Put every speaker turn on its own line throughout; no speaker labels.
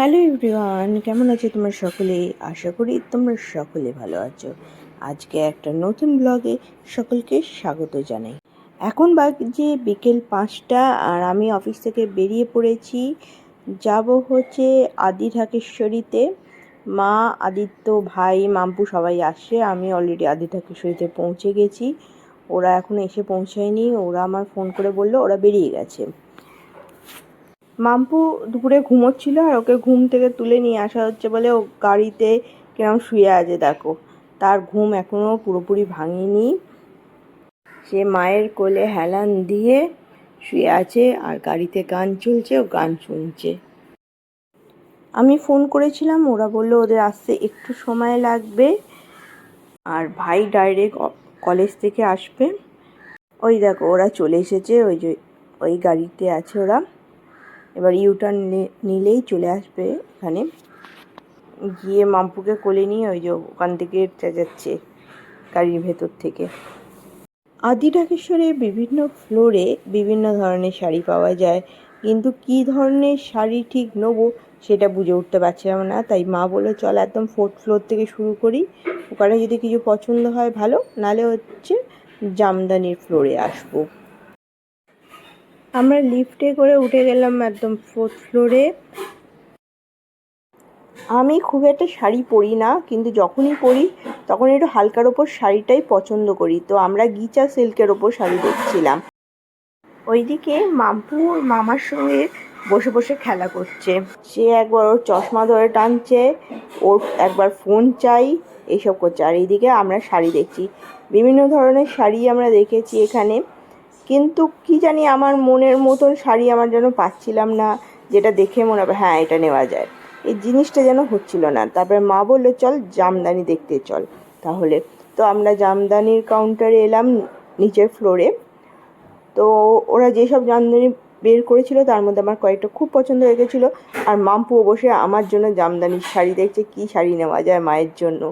Hello everyone, কেমন আছো তোমরা সকলে? আশা করি তোমরা সকলে ভালো আছো। আজকে একটা নতুন ব্লগে সকলকে স্বাগত জানাই। এখন বাজে বিকেল পাঁচটা আর আমি অফিস থেকে বেরিয়ে পড়েছি। যাব হচ্ছে আদি ঢাকেশ্বরীতে। মা, আদিত্য, ভাই, মাম্পু সবাই আসে। আমি অলরেডি আদি ঢাকেশ্বরীতে পৌঁছে গেছি। ওরা এখন এসে পৌঁছায়নি। ওরা আমার ফোন করে বলল, ওরা বেরিয়ে গেছে। মাম্পু দুপুরে ঘুমোচ্ছিল আর ওকে ঘুম থেকে তুলে নিয়ে আসা হচ্ছে বলে ও গাড়িতে কিরম শুয়ে আছে দেখো। তার ঘুম এখনও পুরোপুরি ভাঙেনি। সে মায়ের কোলে হেলান দিয়ে শুয়ে আছে আর গাড়িতে গান চলছে, ও গান শুনছে। আমি ফোন করেছিলাম, ওরা বলল ওদের আসতে একটু সময় লাগবে আর ভাই ডাইরেক্ট কলেজ থেকে আসবে। ওই দেখো ওরা চলে এসেছে, ওই যে, ওই গাড়িতে আছে ওরা। এবার ইউটার্ন নিলেই চলে আসবে এখানে। গিয়ে মাম্পুকে কোলে নিয়ে ওই যে ওখান থেকে চেঁচাচ্ছে গাড়ির ভেতর থেকে। আদি ঢাকেশ্বরে বিভিন্ন ফ্লোরে বিভিন্ন ধরনের শাড়ি পাওয়া যায়। কিন্তু কি ধরনের শাড়ি ঠিক নেব সেটা বুঝে উঠতে পারছিলাম না। তাই মা বলল, চল একদম ফোর্থ ফ্লোর থেকে শুরু করি। ওখানে যদি কিছু পছন্দ হয় ভালো নালে হচ্ছে জামদানির ফ্লোরে আসব। আমরা লিফটে করে উঠে গেলাম একদম ফোর্থ ফ্লোরে আমি খুব একটা শাড়ি পরি না, কিন্তু যখনই পরি তখন একটু হালকার ওপর শাড়িটাই পছন্দ করি। তো আমরা গিচা সিল্কের ওপর শাড়ি দেখছিলাম। ওইদিকে মাম্পু মামার সঙ্গে বসে বসে খেলা করছে। সে একবার ওর চশমা ধরে টানছে, ওর একবার ফোন চাই এইসব করছে। আর এইদিকে আমরা শাড়ি দেখছি। বিভিন্ন ধরনের শাড়ি আমরা দেখেছি এখানে। কিন্তু কি জানি আমার মনের মতন শাড়ি আমার যেন পাচ্ছিলাম না, যেটা দেখে মনে হবে হ্যাঁ এটা নেওয়া যায়। এই জিনিসটা যেন হচ্ছিল না। তারপরে মা বলল, চল জামদানি দেখতে চল তাহলে। তো আমরা জামদানির কাউন্টারে এলাম নিচের ফ্লোরে তো ওরা যেসব জামদানি বের করেছিল, তার মধ্যে আমার কয়েকটা খুব পছন্দ হয়ে গেছিল। আর মাম্পুও বসে আমার জন্য জামদানির শাড়ি দেখছে, কী শাড়ি নেওয়া যায় মায়ের জন্য।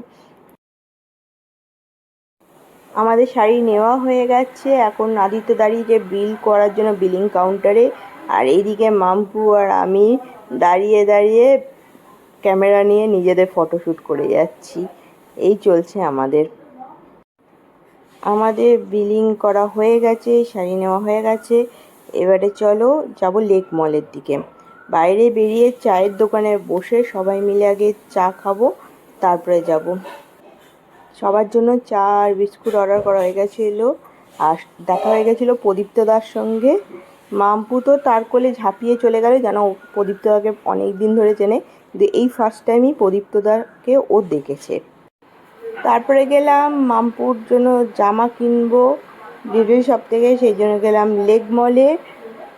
আমাদের শাড়ি নেওয়া হয়ে গেছে। এখন আদিত্য দাঁড়িয়ে যে বিল করার জন্য বিলিং কাউন্টারে আর এইদিকে মাম্পু আর আমি দাঁড়িয়ে দাঁড়িয়ে ক্যামেরা নিয়ে নিজেদের ফটোশ্যুট করে যাচ্ছি। এই চলছে আমাদের। আমাদের বিলিং করা হয়ে গেছে, শাড়ি নেওয়া হয়ে গেছে। এবারে চলো যাব লেক মলের দিকে। বাইরে বেরিয়ে চায়ের দোকানে বসে সবাই মিলে আগে চা খাব, তারপরে যাব। সবার জন্য চা আর বিস্কুট অর্ডার করা হয়ে গেছিল। আর দেখা হয়ে গেছিল প্রদীপ্তদার সঙ্গে। মাম্পু তো তার কোলে ঝাঁপিয়ে চলে গেল, যেন প্রদীপ্ত দাকে অনেক দিন ধরে চেনে। কিন্তু এই ফার্স্ট টাইমই প্রদীপ্ত দাকে ও দেখেছে। তারপরে গেলাম মামপুর জন্য জামা কিনবো। ডিউটি শপ থেকে সেই জন্য গেলাম লেগ মলে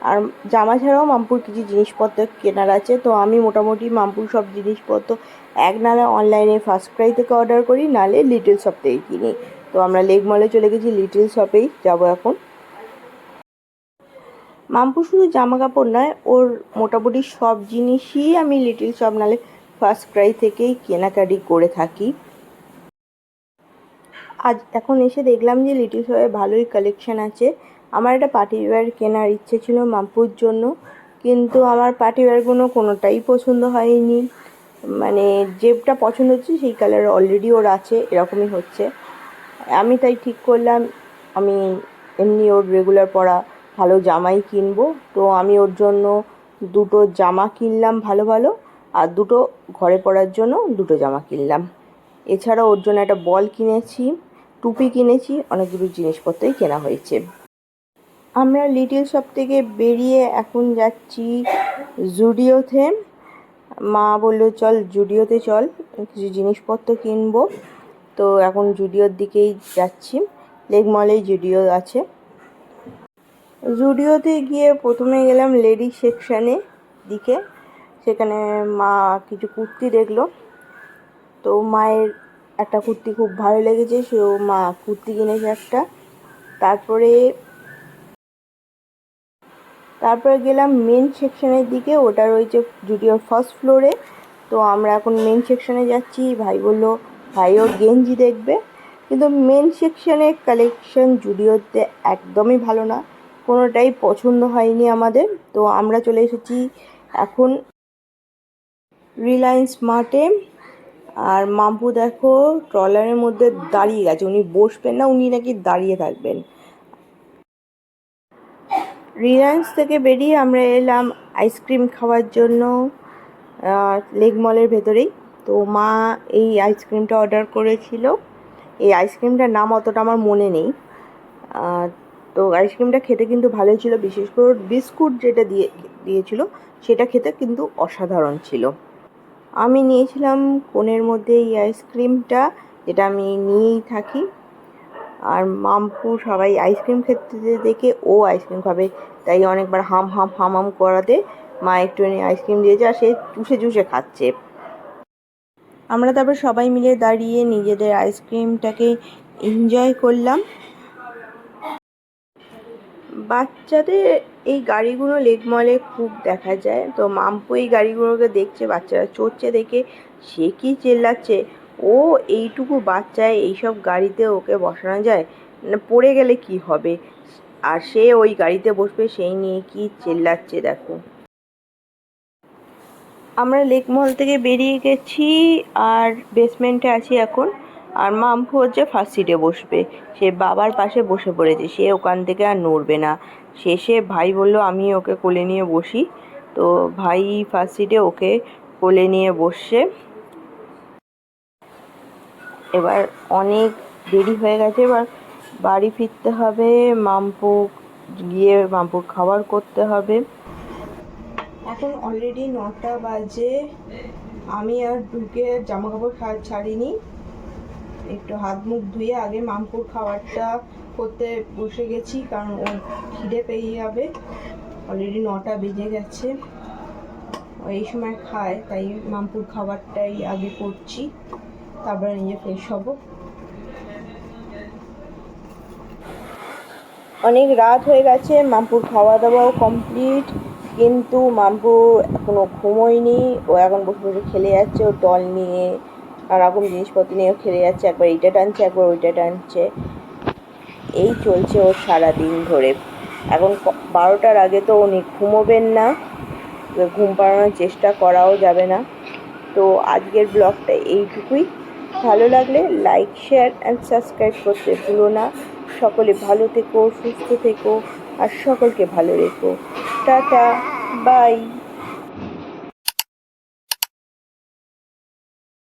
আর জামা ছাড়াও মামপুর কিছু জিনিসপত্র কেনার আছে। তো আমি মোটামুটি মামপুর সব জিনিসপত্র এক নালে অনলাইনে ফার্স্ট ক্রাই থেকে অর্ডার করি, নালে লিটল শপ থেকে কিনি। তো আমরা লেগ মলে চলে গেছি লিটল শপেই যাব এখন। মামপুর শুধু জামা কাপড় নয়, ওর মোটামুটি সব জিনিসই আমি লিটল শপ নালে ফার্স্ট ক্রাই থেকেই কেনাকাটি করে থাকি। আজ এখন এসে দেখলাম যে লিটল শপে ভালোই কালেকশান আছে। আমার একটা পার্টি ওয়্যার কেনার ইচ্ছে ছিল মাম্পুর জন্য, কিন্তু আমার পার্টি ওয়্যারগুলো কোনোটাই পছন্দ হয়নি। মানে যেটা পছন্দ হচ্ছে সেই কালার অলরেডি ওর আছে, এরকমই হচ্ছে। আমি তাই ঠিক করলাম, আমি এমনি ওর রেগুলার পরা ভালো জামাই কিনবো। তো আমি ওর জন্য দুটো জামা কিনলাম ভালো ভালো, আর দুটো ঘরে পরার জন্য দুটো জামা কিনলাম। এছাড়া ওর জন্য একটা বল কিনেছি, টুপি কিনেছি অনেকগুলো জিনিসপত্রই কেনা হয়েছে। আমরা লিটিল শপ থেকে বেরিয়ে এখন যাচ্ছি জুডিওতে। মা বলল, চল জুডিওতে চল, কিছু জিনিসপত্র কিনবো। তো এখন জুডিওর দিকেই যাচ্ছি। লেক মলেই জুডিও আছে। জুডিওতে গিয়ে প্রথমে গেলাম লেডি সেকশানে দিকে। সেখানে মা কিছু কুর্তি দেখল। তো মায়ের একটা কুর্তি খুব ভালো লেগেছে, সেও মা কুর্তি কিনেছে একটা। তারপরে তারপরে গেলাম মেন সেকশনের দিকে, ওটা রয়েছে জুডিওর ফার্স্ট ফ্লোরে তো আমরা এখন মেন সেকশনে যাচ্ছি, ভাই বলল ভাইও গেঞ্জি দেখবে। কিন্তু মেন সেকশনের কালেকশন জুডিওতে একদমই ভালো না, কোনোটাই পছন্দ হয়নি আমাদের। তো আমরা চলে এসেছি এখন রিলায়েন্স মার্টে আর মাম্পু দেখো ট্রলারের মধ্যে দাঁড়িয়ে গেছে, উনি বসবেন না, উনি নাকি দাঁড়িয়ে থাকবেন। রিলায়েন্স থেকে বেরিয়ে আমরা এলাম আইসক্রিম খাওয়ার জন্য লেগ মলের ভেতরেই। তো মা এই আইসক্রিমটা অর্ডার করেছিল। এই আইসক্রিমটার নাম অতটা আমার মনে নেই। তো আইসক্রিমটা খেতে কিন্তু ভালোই ছিল, বিশেষ করে বিস্কুট যেটা দিয়ে, দিয়েছিল, সেটা খেতে কিন্তু অসাধারণ ছিল। আমি নিয়েছিলাম কোণের মধ্যে এই আইসক্রিমটা যেটা আমি নিয়েই থাকি। আর মাম্পু সবাই আইসক্রিম খেতে দেখে ও আইসক্রিম খাবে। তাই অনেকবার হাম হাম হাম হাম করাতে মা একটুখানি আইসক্রিম দিয়েছে আর সে চুষে চুষে খাচ্ছে। আমরা তারপর সবাই মিলে দাঁড়িয়ে নিজেদের আইসক্রিমটাকে এনজয় করলাম। বাচ্চাদের এই গাড়িগুলো লেক মলে খুব দেখা যায়। তো মাম্পু এই গাড়িগুলোকে দেখছে, বাচ্চারা চড়ছে দেখে। সে কি চেল্লাচ্ছে? ও এইটুকু বাচ্চায় এইসব গাড়িতে ওকে বসানো যায়? পড়ে গেলে কি হবে? আর সে ওই গাড়িতে বসবে, সেই নিয়ে কি চেল্লাচ্ছে দেখো। আমরা লেক মল থেকে বেরিয়ে গেছি আর বেসমেন্টে আছি এখন। আর মাম্পু হচ্ছে ফার্স্ট সিটে বসবে। সে বাবার পাশে বসে পড়েছে। সে ওখান থেকে আর নড়বে না। শেষে ভাই বলল, আমি ওকে কোলে নিয়ে বসি। তো ভাই ফার্স্ট সিটে ওকে কোলে নিয়ে বসছে। এবার অনেক দেরি হয়ে গেছে, এবার বাড়ি ফিরতে হবে মাম্পু গিয়ে মাম্পুর খাবার করতে হবে। এখন অলরেডি নটা বাজে, আমি আর ঢুকে জামা কাপড় ছাড়িনি। একটু হাত মুখ ধুয়ে আগে মামপুর খাবারটা করতে বসে গেছি, কারণ ও খিদে পেয়ে যাবে। অলরেডি নটা বেজে গেছে। এই সময় খায়, তাই মামপুর খাবারটাই আগে করছি। তারপরে নিজে ফ্রেশ হব। অনেক রাত হয়ে গেছে, মামপুর খাওয়া দাওয়াও কমপ্লিট কিন্তু মাম্পু এখনও ঘুমোয়নি। ও এখন বসে বসে খেলে যাচ্ছে, ও ডল নিয়ে নানারকম জিনিসপত্র নিয়ে খেলে যাচ্ছে, একবার এইটা টানছে, একবার ওইটা টানছে। এই চলছে ওর সারাদিন ধরে। এখন বারোটার আগে তো উনি ঘুমোবেন না, ঘুম পাড়ানোর চেষ্টা করাও যাবে না। তো আজকের ব্লগটা এইটুকুই। ভালো লাগলে লাইক শেয়ার অ্যান্ড সাবস্ক্রাইব করতে ভুলো না। সকলে ভালো থেকো, সুস্থ থেকো, আর সকলকে ভালো রেখো। Tata bye